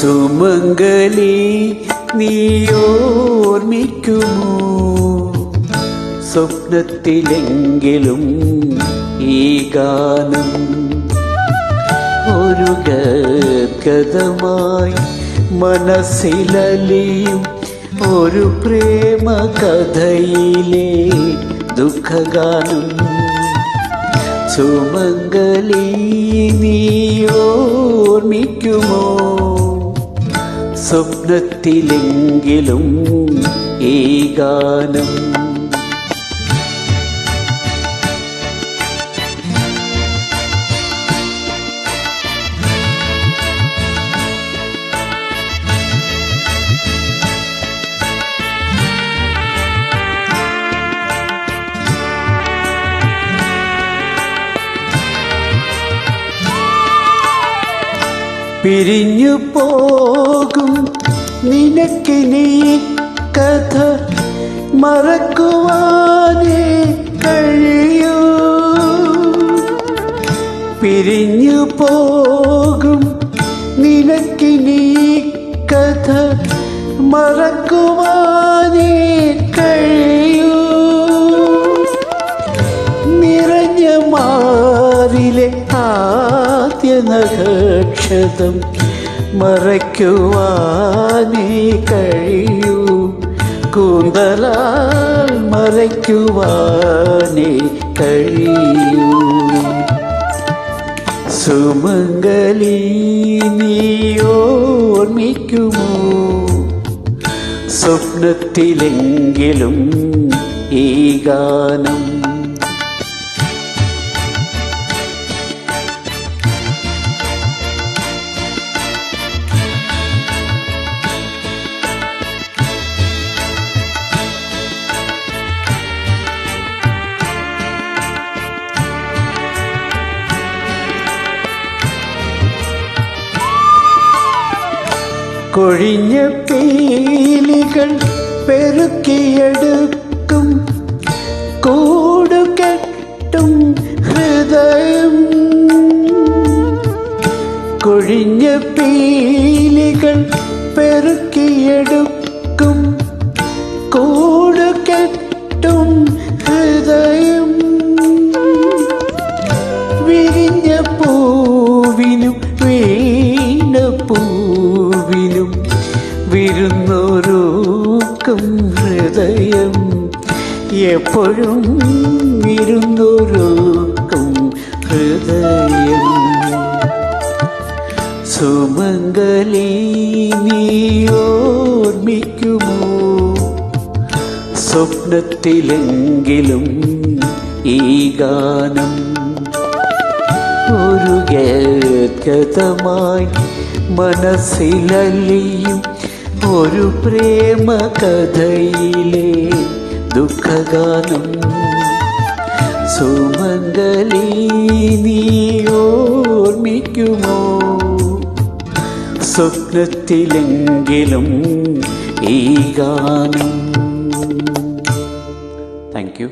സുമംഗലി നീയോർമ്മിക്കുമോ? സ്വപ്നത്തിലെങ്കിലും ഈ ഗാനം ഒരു ഗദ്ഗതമായി മനസ്സിലലിയും ഒരു പ്രേമ കഥയിലെ ദുഃഖഗാനം. സുമംഗലി നീയോർമ്മിക്കുമോ? സ്വപ്നത്തിലെങ്കിലും ഈ ഗാനം പിരിഞ്ഞു പോകും. നിനക്കിനി കഥ മറക്കുവാനേ കഴിയൂ. പിരിഞ്ഞു പോകും. നിനക്കിനി കഥ മറക്കുവാനേ നക്ഷതം മറയ്ക്കുവാനേ കഴിയൂ. കൂന്തലാൽ മറയ്ക്കുവാനേ കഴിയൂ. സുമംഗലി നീയോർമ്മിക്കുമോ സ്വപ്നത്തിലെങ്കിലും ഈ ഗാനം കൊഴിഞ്ഞ പീലികൾ പെരുക്കിയെടുക്കും കൂടുകെട്ടും ഹൃദയം. കൊഴിഞ്ഞ പീലികൾ പെരുക്കിയെടുക്കും വിരുന്നൊരുക്കും ഹൃദയം. എപ്പോഴും ഇരുന്നൊരുക്കും ഹൃദയം. സുമംഗലി നീയോർമ്മിക്കുമോ സ്വപ്നത്തിലെങ്കിലും ഈ ഗാനം ഒരു ഗതമായി മനസ്സിലലിയും ഒരു പ്രേമ കഥയിലെ ദുഃഖഗാനം. സുമംഗലി നീയോർമ്മിക്കുമോ സ്വപ്നത്തിലെങ്കിലും ഈ ഗാനം. Thank you